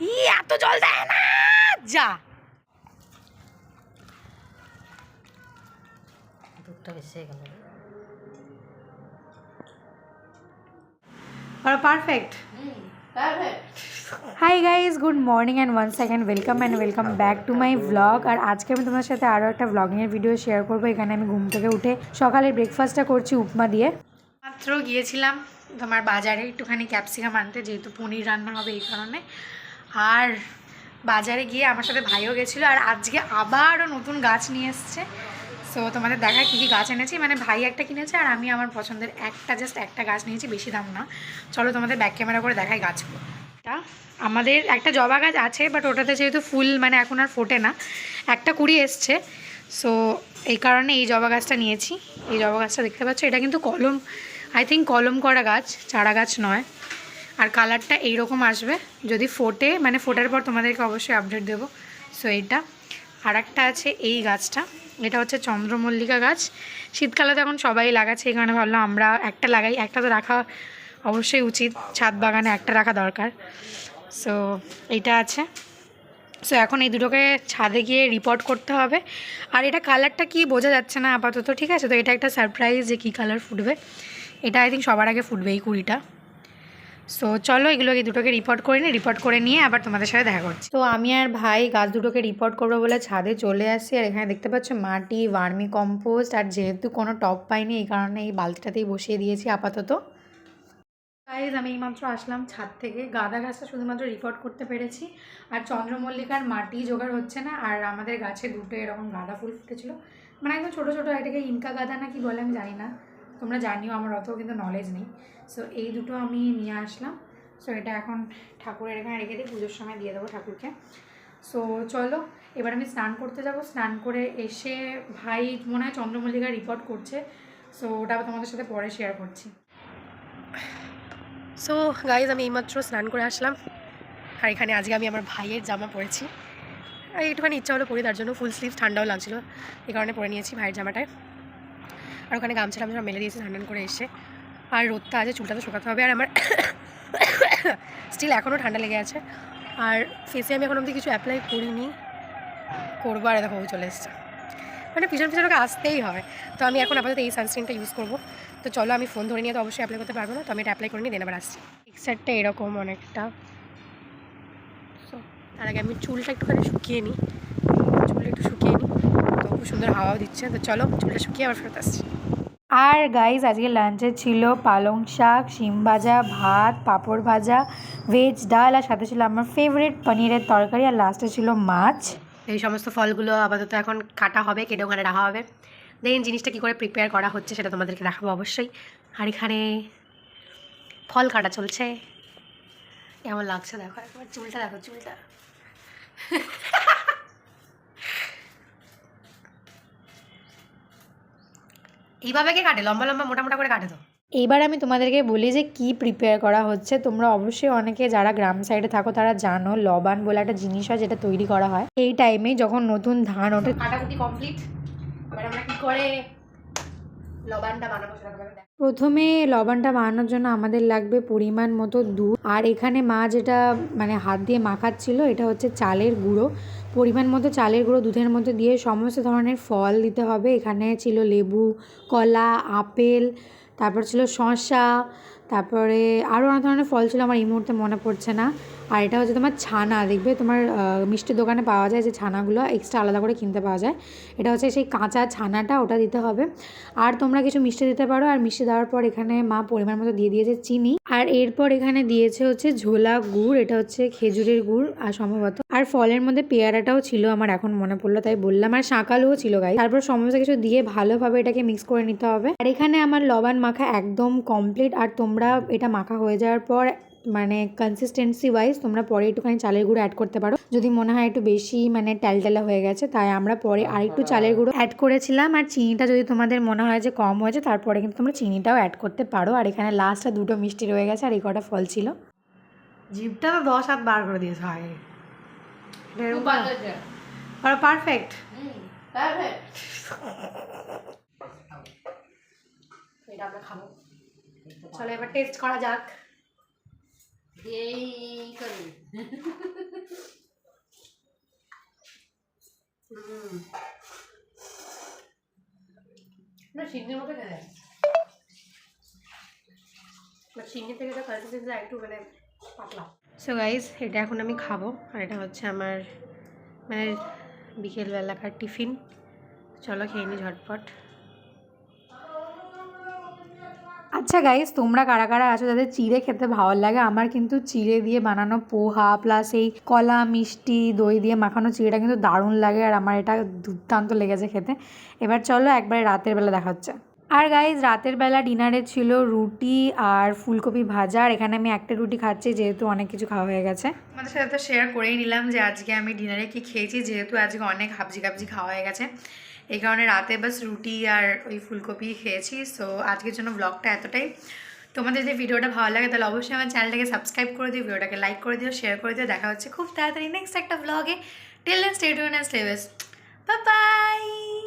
ই এত জল দেয় না। যা। দুধটা বেশি গেল perfect hi guys good morning and one second welcome and welcome back to my blog আর আজকে আমি তোমার সাথে আরও একটা ব্লগিংয়ের ভিডিও শেয়ার করব। এখানে আমি ঘুম থেকে উঠে সকালে ব্রেকফাস্টটা করছি উপমা দিয়ে। মাত্র গিয়েছিলাম তোমার বাজারে একটুখানি ক্যাপসিকাম আনতে যেহেতু পনির রান্না হবে এই কারণে। আর বাজারে গিয়ে আমার সাথে ভাইও গেছিল আর আজকে আবারও নতুন গাছ নিয়ে এসছে। সো তোমাদের দেখায় কী কী গাছ এনেছি। মানে ভাই একটা কিনেছে আর আমি আমার পছন্দের একটা জাস্ট একটা গাছ নিয়েছি, বেশি দাম না। চলো তোমাদের ব্যাক ক্যামেরা করে দেখাই গাছগুলো। এটা আমাদের একটা জবা গাছ আছে বাট ওটাতে যেহেতু ফুল মানে এখন আর ফোটে না, একটা কুড়ি এসছে। সো এই কারণে এই জবা গাছটা নিয়েছি। এই জবা গাছটা দেখতে পাচ্ছ, এটা কিন্তু কলম আই থিঙ্ক কলম করা গাছ, চারা গাছ নয়। আর কালারটা এইরকম আসবে। যদি ফোটে মানে ফোটার পর তোমাদেরকে অবশ্যই আপডেট দেবো। সো এইটা। আর একটা আছে এই গাছটা। এটা হচ্ছে চন্দ্রমল্লিকা গাছ। শীতকালে তো এখন সবাই লাগাচ্ছে, এই কারণে ভাবলাম আমরা একটা লাগাই। একটা তো রাখা অবশ্যই উচিত। ছাদ বাগানে একটা রাখা দরকার। সো এইটা আছে। সো এখন এই দুটোকে ছাদে গিয়ে রিপোর্ট করতে হবে। আর এটা কালারটা কি বোঝা যাচ্ছে না, আপাতত, ঠিক আছে? তো এটা একটা সারপ্রাইজ যে কী কালার ফুটবে। এটা আই থিঙ্ক সবার আগে ফুটবে এই কুড়িটা। সো চলো এগুলোকে দুটোকে রিপোর্ট করে নিই রিপোর্ট করে নিয়ে আবার তোমাদের সাথে দেখা করছি। তো আমি আর ভাই গাছ দুটোকে রিপোর্ট করব বলে ছাদে চলে আসি, আর এখানে দেখতে পাচ্ছ মাটি, ভার্মি কম্পোস্ট আর যেহেতু কোনো টপ পাইনি, এই কারণে এই বালতিটাতেই বসিয়ে দিয়েছি আপাতত। গাইজ আমি এইমাত্র আসলাম ছাদ থেকে। গাঁদা গাছটা শুধুমাত্র রিপোর্ট করতে পেরেছি। আর চন্দ্রমল্লিকার মাটি জোগাড় হচ্ছে না, আর আমাদের গাছে দুটো এরকম গাঁদা ফুল ফুটেছিল। মানে একদম ছোটো ছোটো, এটাকে ইনকা গাঁদা না কি বলে আমি জানি না। তোমরা জানিও আমার অত কিন্তু নলেজ নেই। সো এই দুটো আমি নিয়ে আসলাম। সো এটা এখন ঠাকুরের এখানে রেখে দিই, পুজোর সময় দিয়ে দেবো ঠাকুরকে। সো চলো, এবার আমি স্নান করতে যাব। স্নান করে এসে ভাই মনে হয় চন্দ্রমল্লিকা রিপোর্ট করছে। সো ওটা তোমাদের সাথে পরে শেয়ার করছি। সো গাইজ আমি এইমাত্র স্নান করে আসলাম। আর এখানে আজকে আমি আমার ভাইয়ের জামা পরেছি। আর একটুখানি ইচ্ছা হলো পরি, তার জন্য ফুল স্লিভ ঠান্ডাও লাগছিল। এই কারণে পরে নিয়েছি ভাইয়ের জামাটায়। আর ওখানে গামছা টামছা মেলে দিয়েছি স্নান করে এসে। আর রোদটা আছে চুলটা তো শুকাতে হবে। আর আমার স্টিল এখনও ঠান্ডা লেগে আছে। আর ফেসে আমি এখন অবধি কিছু অ্যাপ্লাই করিনি। করব আর দেখো চলে এসছে। মানে পিছন পিছন ওকে আসতেই হয়। তো আমি এখন আপাতত এই সানস্ক্রিনটা ইউজ করব। তো চলো আমি ফোন ধরে নিয়ে তো অবশ্যই অ্যাপ্লাই করতে পারব না। তো আমি এটা অ্যাপ্লাই করে নিয়ে দেন আবার আসছি। পিকচারটা এরকম অনেকটা। So, তার আগে আমি চুলটা একটুখানি শুকিয়ে নিই। চুলটা একটু শুকিয়ে খুব সুন্দর হাওয়াও দিচ্ছে। তো চলো চুলটা শুকিয়ে আবার ফেরত আসছি। আর গাইজ আজকে লাঞ্চে ছিল পালং শাক শিম ভাজা ভাত পাঁপড় ভাজা ভেজ ডাল আর সাথে ছিল আমার ফেভারিট পনিরের তরকারি আর লাস্টে ছিল মাছ। এই সমস্ত ফলগুলো আপাতত এখন কাটা হবে কেটে ওখানে রাখা হবে। দেখেন জিনিসটা কী করে প্রিপেয়ার করা হচ্ছে সেটা তোমাদেরকে দেখাবো অবশ্যই। আর এখানে ফল কাটা চলছে। কেমন লাগছে দেখো একবার চুলটা দেখো চুলটা। এইভাবে কে কাটে? লম্বা লম্বা মোটা মোটা করে কাটে তো। এইবার আমি তোমাদেরকে বলি যে কি প্রিপেয়ার করা হচ্ছে। তোমরা অবশ্যই অনেকে যারা গ্রাম সাইডে থাকো তারা জানো লবান বলে একটা জিনিস হয় যেটা তৈরি করা হয়। এই টাইমে যখন নতুন ধান ওঠে কাটাকুটি কমপ্লিট এবার আমরা কি করে লবানটা বানাবো সেটা তোমাদের প্রথমে লবণটা বানানোর জন্য আমাদের লাগবে পরিমাণ মতো দুধ। আর এখানে মা যেটা মানে হাত দিয়ে মাখাচ্ছিল এটা হচ্ছে চালের গুঁড়ো। পরিমাণ মতো চালের গুঁড়ো দুধের মধ্যে দিয়ে সমস্ত ধরনের ফল দিতে হবে। এখানে ছিল লেবু, কলা, আপেল, তারপর ছিল শসা, তারপরে আরও অনেক ধরনের ফল ছিল, আমার এই মুহূর্তে মনে পড়ছে না। আর এটা হচ্ছে তোমার ছানা, দেখবে তোমার মিষ্টির দোকানে পাওয়া যায় যে ছানাগুলো এক্সট্রা আলাদা করে কিনতে পাওয়া যায়। এটা হচ্ছে সেই কাঁচা ছানাটা, ওটা দিতে হবে। আর তোমরা কিছু মিষ্টি দিতে পারো, আর মিষ্টি দেওয়ার পর এখানে মা পরিমাণ মতো দিয়ে দিয়েছে চিনি। আর এরপর এখানে দিয়েছে হচ্ছে ঝোলা গুড়, এটা হচ্ছে খেজুরের গুড়, আর সম্ভবত, আর ফলের মধ্যে পেয়ারাটাও ছিল আমার এখন মনে পড়ল, তাই বললাম। আর শাঁকালুও ছিল গাই তারপর সমস্ত কিছু দিয়ে ভালোভাবে এটাকে মিক্স করে নিতে হবে। আর এখানে আমার লবণ মাখা একদম কমপ্লিট আর তোমরা এটা মাখা হয়ে যাওয়ার পর মানে কনসিস্টেন্সি ওয়াইজ তোমরা পরে একটুখানি চালের গুঁড়ো অ্যাড করতে পারো। যদি মনে হয় একটু বেশি মানে ট্যালটেলা হয়ে গেছে তাই আমরা পরে আরেকটু চালের গুঁড়ো অ্যাড করেছিলাম। আর চিনিটা যদি তোমাদের মনে হয় যে কম হয়েছে তারপরে কিন্তু তোমরা চিনিটাও অ্যাড করতে পারো। আর এখানে লাস্টে দুটো মিষ্টি রয়ে গেছে আর এই কটা ফল ছিল। জিভটা তো দশ হাত বার করে দিয়েছে আগে পারফেক্ট এটা আমরা খাব। চলো এবার টেস্ট করা যাক। এই করে না সিঙ্গের মতো খেলে সিঙ্গে থেকে তো কালকে একটু মানে সো গাইজ এটা এখন আমি খাব, আর এটা হচ্ছে আমার মানে বিকেলবেলাকার টিফিন। চলো খেয়ে নি ঝটপট। আচ্ছা গাইস তোমরা কারা কারা আছো? যাদের চিড়ে খেতে ভালো লাগে, আমার কিন্তু চিড়ে দিয়ে বানানো পোহা প্লাস এই কলা, মিষ্টি, দই দিয়ে মাখানো চিড়েটা কিন্তু দারুণ লাগে, আর আমার এটা দুর্দান্ত লেগেছে খেতে। এবার চলো একবারে রাতের বেলা দেখা হচ্ছে। আর গাইজ রাতের বেলা ডিনারে ছিল রুটি আর ফুলকপি ভাজা, আর এখানে আমি একটা রুটি খাচ্ছি, যেহেতু অনেক কিছু খাওয়া হয়ে গেছে। আমাদের সাথে তো শেয়ার করেই নিলাম যে আজকে আমি ডিনারে কি খেয়েছি, যেহেতু আজকে অনেক হাবজি কাবজি খাওয়া হয়ে গেছে। এই কারণে রাতে বাস রুটি আর ওই ফুলকপি খেয়েছি সো আজকের জন্য ব্লগটা এতটাই। তোমাদের যদি ভিডিওটা ভালো লাগে, তাহলে অবশ্যই আমার চ্যানেলটাকে সাবস্ক্রাইব করে দিও, ভিডিওটাকে লাইক করে দিও শেয়ার করে দিও, দেখা হচ্ছে খুব তাড়াতাড়ি নেক্সট একটা ব্লগে টেল স্টেট বেস্ট বাই